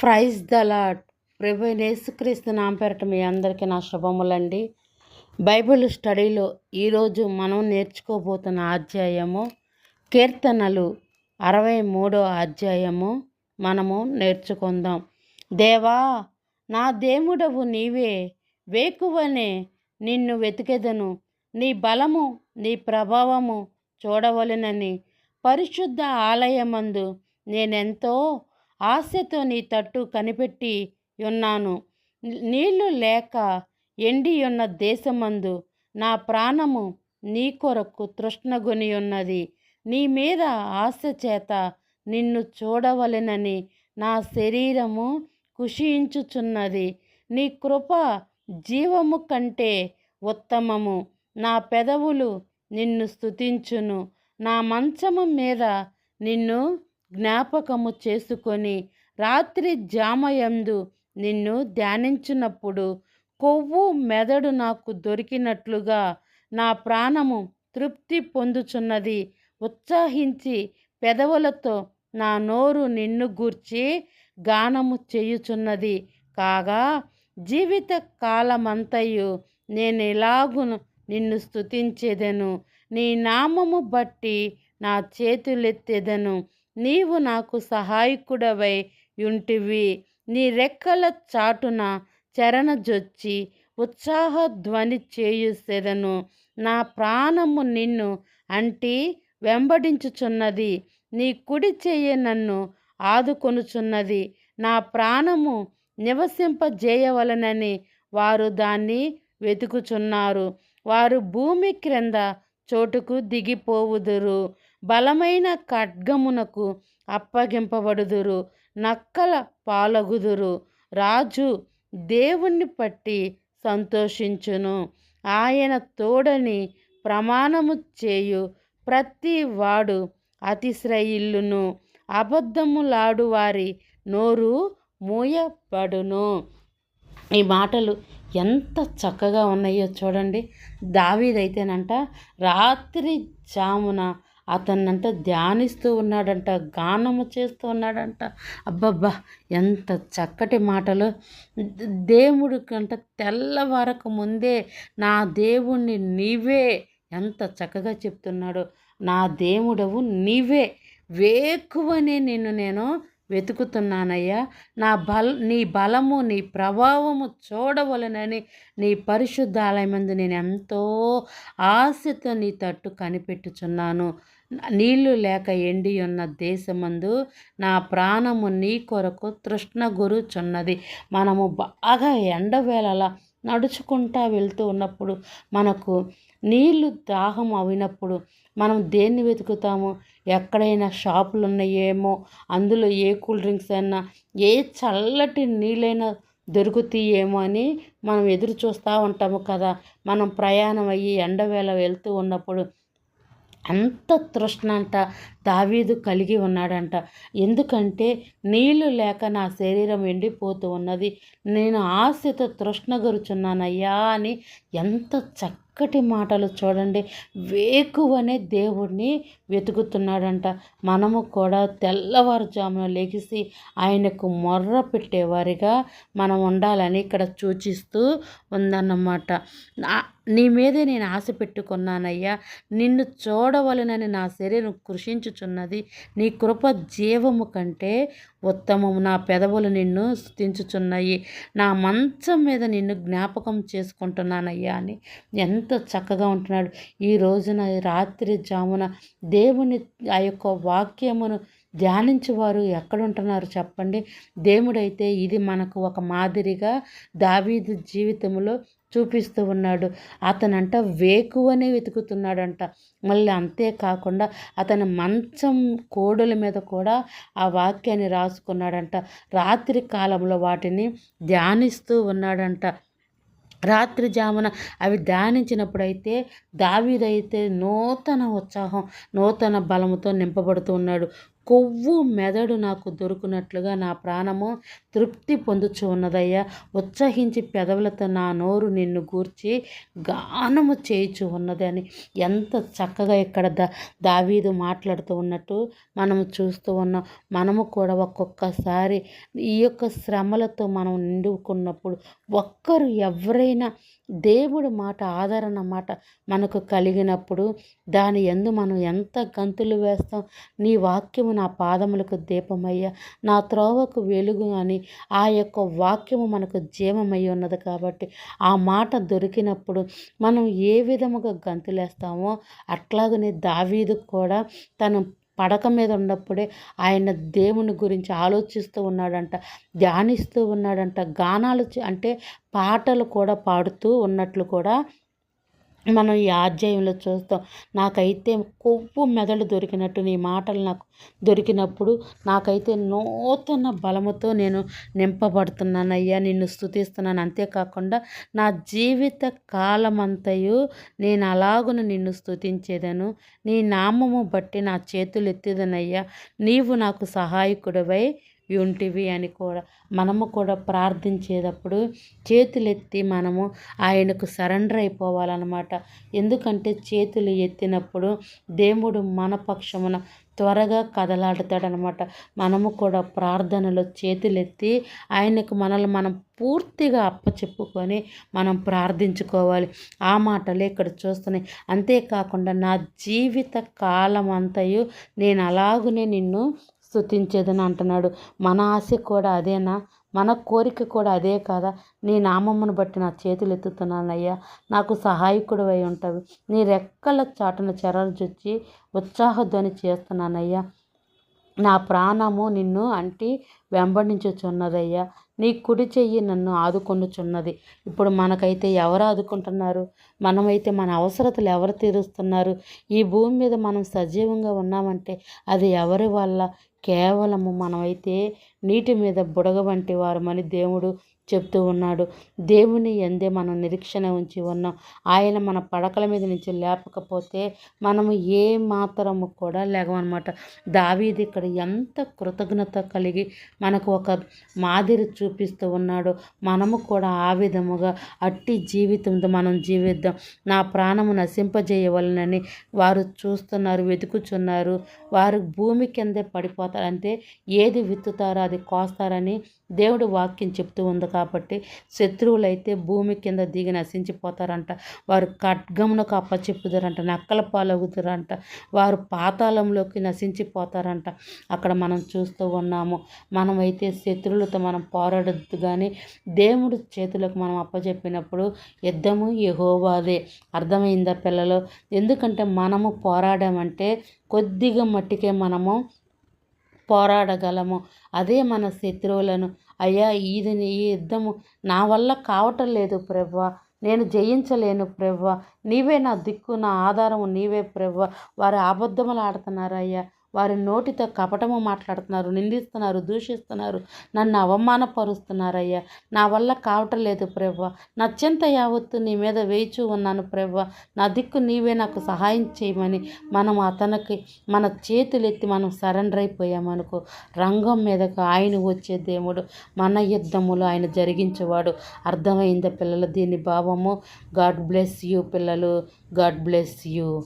Praise the lord ప్రభు యేసుక్రీస్తు నాంపేరట మీ అందరికీ నా శుభములండి. బైబిల్ స్టడీలో ఈరోజు మనం నేర్చుకోబోతున్న అధ్యాయము కీర్తనలు అరవై మూడో అధ్యాయము మనము నేర్చుకుందాం. దేవా నా దేవుడవు నీవే వేకువనే నిన్ను వెతికెదను. నీ బలము నీ ప్రభావము చూడవలెనని పరిశుద్ధ ఆలయమందు నేనెంతో ఆశతో నీ తట్టు కనిపెట్టి ఉన్నాను. నీళ్ళు లేక ఎండి ఉన్న దేశమందు నా ప్రాణము నీ కొరకు తృష్ణగొని ఉన్నది నీ మీద ఆశ చేత నిన్ను చూడవలెనని నా శరీరము కుషించుచున్నది. నీ కృప జీవము కంటే ఉత్తమము. నా పెదవులు నిన్ను స్థుతించును నా మంచము మీద నిన్ను జ్ఞాపకము చేసుకొని రాత్రి జామయందు నిన్ను ధ్యానించినప్పుడు కొవ్వు మెదడు నాకు దొరికినట్లుగా నా ప్రాణము తృప్తి పొందుచున్నది. ఉత్సాహించి పెదవులతో నా నోరు నిన్ను గూర్చి గానము చేయుచున్నది. కాగా జీవిత కాలమంతయు నేను ఎలాగును నిన్ను స్థుతించేదెను నీ నామము బట్టి నా చేతులెత్తెదను. నీవు నాకు సహాయకుడవై ఉంటివి నీ రెక్కల చాటున చరణజొచ్చి ఉత్సాహధ్వని చేయుసెదను నా ప్రాణము నిన్ను అంటి వెంబడించుచున్నది. నీ కుడి చెయ్యి నన్ను ఆదుకొనుచున్నది. నా ప్రాణము నివసింపజేయవలనని వారు దాన్ని వెతుకుచున్నారు. వారు భూమి క్రింద చోటుకు దిగిపోవుదురు. బలమైన ఖడ్గమునకు అప్పగింపబడుదురు నక్కల పాలగుదురు. రాజు దేవుణ్ణి పట్టి సంతోషించును. ఆయన తోడని ప్రమాణము చేయు ప్రతి వాడు అతిశ్రయిల్లును. అబద్ధములాడు వారి నోరు మూయబడును. ఈ మాటలు ఎంత చక్కగా ఉన్నాయో చూడండి. దావీదైతేనంట రాత్రి జామున అతన్నంట ధ్యానిస్తూ ఉన్నాడంట గానము చేస్తూ ఉన్నాడంట. అబ్బబ్బా ఎంత చక్కటి మాటలు. దేవుడి కంట తెల్లవారక ముందే నా దేవుణ్ణి నీవే ఎంత చక్కగా చెప్తున్నాడు. నా దేవుడవు నీవే. వేకువనే నిన్ను నేను వెతుకుతున్నానయ్యా. నా బల నీ బలము నీ ప్రభావము చూడవలనని నీ పరిశుద్ధాలయమందు నేను ఎంతో ఆశతో నీ తట్టు కనిపెట్టుచున్నాను. నీళ్ళు లేక ఎండి ఉన్న దేశమందు నా ప్రాణము నీ కొరకు తృష్ణ గురుచున్నది మనము బాగా ఎండవేళలా నడుచుకుంటా వెళ్తూ ఉన్నప్పుడు మనకు నీళ్ళు దాహం అయినప్పుడు మనం దేన్ని వెతుకుతాము? ఎక్కడైనా షాపులు ఉన్నాయేమో అందులో ఏ కూల్ డ్రింక్స్ అయినా ఏ చల్లటి నీళ్ళైనా దొరుకుతాయేమో అని మనం ఎదురు చూస్తూ ఉంటాము కదా. మనం ప్రయాణం అయ్యి ఎండవేళ వెళ్తూ ఉన్నప్పుడు అంత తృష్ణ అంట దావీదు కలిగి ఉన్నాడంట. ఎందుకంటే నీళ్ళు లేక నా శరీరం ఎండిపోతూ ఉన్నది. నేను ఆశతో తృష్ణగరుచున్నానయ్యా అని ఎంత చక్కటి మాటలు చూడండి. వేకువనే దేవుడిని వెతుకుతున్నాడంట. మనము కూడా తెల్లవారుజామున లెగిసి ఆయనకు మొర్ర పెట్టేవారిగా మనం ఉండాలని ఇక్కడ సూచిస్తూ ఉందన్నమాట. నీ మీదే నేను ఆశ పెట్టుకున్నానయ్యా. నిన్ను చూడవలనని నా శరీరం కృషించుచున్నది. నీ కృప జీవము కంటే ఉత్తమము. నా పెదవులు నిన్ను స్థుతించుచున్నాయి నా మంచం మీద నిన్ను జ్ఞాపకం చేసుకుంటున్నానయ్యా అని ఎంత చక్కగా ఉంటున్నాడు. ఈ రోజున రాత్రి జామున దేవుని ఆ యొక్క వాక్యమును ధ్యానించేవారు ఎక్కడుంటున్నారు చెప్పండి? దేవుడైతే ఇది మనకు ఒక మాదిరిగా దావీదు జీవితంలో చూపిస్తూ ఉన్నాడు. అతనంట వేకువనే వెతుకుతున్నాడంట. మళ్ళీ అంతేకాకుండా అతని మంచం కోడల మీద కూడా ఆ వాక్యాన్ని రాసుకున్నాడంట. రాత్రి కాలంలో వాటిని ధ్యానిస్తూ ఉన్నాడంట. రాత్రి జామున అవి ధ్యానించినప్పుడైతే దావీదైతే నూతన ఉత్సాహం నూతన బలముతో నింపబడుతూ ఉన్నాడు. కొవ్వు మెదడు నాకు దొరుకునట్లుగా నా ప్రాణము తృప్తి పొందుచు ఉన్నదయ్యా. ఉత్సహించి పెదవులతో నా నోరు నిన్ను గూర్చి గానము చేయుచు ఉన్నది అని ఎంత చక్కగా ఇక్కడ దా దావీదు మాట్లాడుతూ ఉన్నట్టు మనము చూస్తూ ఉన్నాం. మనము కూడా ఒక్కొక్కసారి ఈ యొక్క శ్రమలతో మనం నిండుకున్నప్పుడు ఒక్కరు ఎవరైనా దేవుడు మాట ఆదరణ మాట మనకు కలిగినప్పుడు దాని ఎందు మనం ఎంత గంతులు వేస్తాం. నీ వాక్యము నా పాదములకు దీపమయ్యా నా త్రోవకు వెలుగు అని ఆ యొక్క వాక్యము మనకు జీవమై ఉన్నది కాబట్టి ఆ మాట దొరికినప్పుడు మనం ఏ విధముగా గంతులేస్తామో అట్లాగనే దావీదు కూడా తను పడక మీద ఉన్నప్పుడే ఆయన దేవుని గురించి ఆలోచిస్తూ ఉన్నాడంట ధ్యానిస్తూ ఉన్నాడంట గానాలు అంటే పాటలు కూడా పాడుతూ ఉన్నట్లు కూడా మనం ఈ అధ్యాయంలో చూస్తాం నాకైతే కొవ్వు మెదడు దొరికినట్టు నీ మాటలు నాకు దొరికినప్పుడు నాకైతే నూతన బలముతో నేను నింపబడుతున్నానయ్యా నిన్ను స్థుతిస్తున్నాను అంతేకాకుండా నా జీవిత కాలమంతయు నేను అలాగున నిన్ను స్థుతించేదను నీ నామము బట్టి నా చేతులు ఎత్తేదనయ్యా నీవు నాకు సహాయకుడివై ఉంటివి అని కూడా మనము కూడా ప్రార్థించేటప్పుడు చేతులెత్తి మనము ఆయనకు సరెండర్ అయిపోవాలన్నమాట. ఎందుకంటే చేతులు ఎత్తినప్పుడు దేవుడు మన పక్షమున త్వరగా కదలాడుతాడనమాట మనము కూడా ప్రార్థనలో చేతులెత్తి ఆయనకు మనల్ని మనం పూర్తిగా అప్పచెప్పుకొని మనం ప్రార్థించుకోవాలి. ఆ మాటలే ఇక్కడ చూస్తున్నాయి. అంతేకాకుండా నా జీవిత కాలం అంతయు నేను అలాగునే నిన్ను స్థుతించేదని అంటున్నాడు. మన ఆశ కూడా అదేనా? మన కోరిక కూడా అదే కదా? నీ నామమ్మను బట్టి నా చేతులు ఎత్తుతున్నానయ్యా. నాకు సహాయకుడు అయి ఉంటావు. నీ రెక్కల చాటున చెరలు చుచ్చి ఉత్సాహధ్వని చేస్తున్నానయ్యా. నా ప్రాణము నిన్ను అంటి వెంబడించుచున్నదయ్యా. నీ కుడి చెయ్యి నన్ను ఆదుకొనుచున్నది. ఇప్పుడు మనకైతే ఎవరు ఆదుకుంటున్నారు? మనమైతే మన అవసరతలు ఎవరు తీరుస్తున్నారు? ఈ భూమి మీద మనం సజీవంగా ఉన్నామంటే అది ఎవరి వల్ల? కేవలము మనమైతే నీటి మీద బుడగ వంటి వారమని దేవుడు చెప్తూ ఉన్నాడు. దేవుని ఎందే మనం నిరీక్షణ ఉంచి ఉన్నాం. ఆయన మన పడకల మీద నుంచి లేపకపోతే మనము ఏ మాత్రము కూడా లేవనమాట దావీది ఇక్కడ ఎంత కృతజ్ఞత కలిగి మనకు ఒక మాదిరి చూపిస్తూ ఉన్నాడు. మనము కూడా ఆ విధముగా అట్టి జీవితంతో మనం జీవిద్దాం. నా ప్రాణము నశింపజేయవలనని వారు చూస్తున్నారు వెతుకుచున్నారు. వారు భూమి కిందే పడిపోతారంటే ఏది విత్తుతారో అది కోస్తారని దేవుడు వాక్యం చెప్తూ ఉంది కాబట్టి శత్రువులైతే భూమి కింద దిగి నశించిపోతారంట. వారు ఖడ్గమునకు అప్పచెప్పుతారంట నక్కల పాలవుతారంట వారు పాతాళంలోకి నశించిపోతారంట. అక్కడ మనం చూస్తూ ఉన్నాము మనమైతే శత్రువులతో మనం పోరాడద్దు కానీ దేవుడు చేతులకు మనం అప్పచెప్పినప్పుడు యుద్ధము యహోవాదే. అర్థమైందా పిల్లలు? ఎందుకంటే మనము పోరాడామంటే కొద్దిగా మట్టికే మనము పోరాడగలము. అదే మన శత్రువులను. అయ్యా ఇది ఈ యుద్ధము. నా వల్ల కావటం లేదు ప్రభా నేను జయించలేను ప్రవ్వ. నీవే నా దిక్కు నా ఆధారము నీవే ప్రవ్వ. వారు అబద్ధములు ఆడుతున్నారయ్యా వారి నోటితో కపటము మాట్లాడుతున్నారు నిందిస్తున్నారు దూషిస్తున్నారు. నన్ను అవమానపరుస్తున్నారయ్యా. నా వల్ల కావటం లేదు ప్రభ చింత యావత్తు నీ మీద వేచి ఉన్నాను ప్రభ నా దిక్కు నీవే నాకు సహాయం చేయమని మనం అతనికి మన చేతులెత్తి మనం సరెండర్ అయిపోయామనుకో రంగం మీదకు ఆయన వచ్చే దేవుడు మన యుద్ధములు ఆయన జరిగించేవాడు. అర్థమైందా పిల్లలు? దీని భావము. గాడ్ బ్లెస్ యూ పిల్లలు. God bless you.